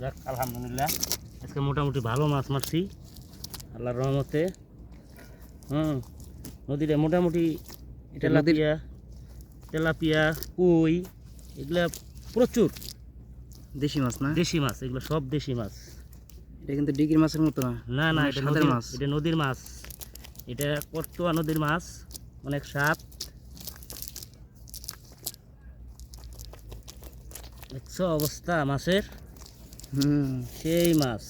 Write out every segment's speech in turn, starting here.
যাক আলহামদুলিল্লাহ। আজকে মোটামুটি ভালো মাছ মারছি। আল্লাহর রহমতে। হুম নদীটা মোটামুটি তেলাপিয়া। তেলাপিয়া কই এগুলা প্রচুর। দেশি মাছ না? দেশি মাছ এগুলো সব দেশি মাছ। এটা কিন্তু ডিগির মাছের মতো না? না না এটা নদীর মাছ। এটা নদীর মাছ। এটা কর্তুয়া নদীর মাছ অনেক স্বাদ। দেখছ অবস্থা মাছের? হুম সেই মাছ।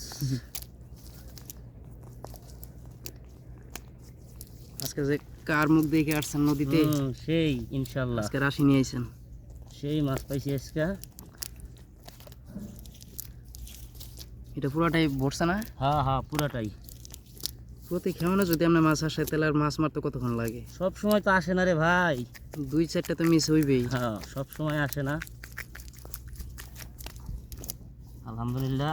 আজকে যে কার মুখ দেখে আসছেন নদীতে? সেই ইনশাল্লাহ। আজকে রাশি নিয়ে আইছেন। সেই মাছ পাইছি আজকে। এটা পুরোটাই ভরছে না? হ্যাঁ হ্যাঁ পুরাটাই। প্রতি খেমনে যদি আমরা মাছ আসে তাহলে আর মাছ মারতে কতক্ষণ লাগে? সব সময় তো আসে না রে ভাই। দুই চারটা তো মিস হইবেই। হ্যাঁ সব সময় আসে না। আলহামদুলিল্লাহ।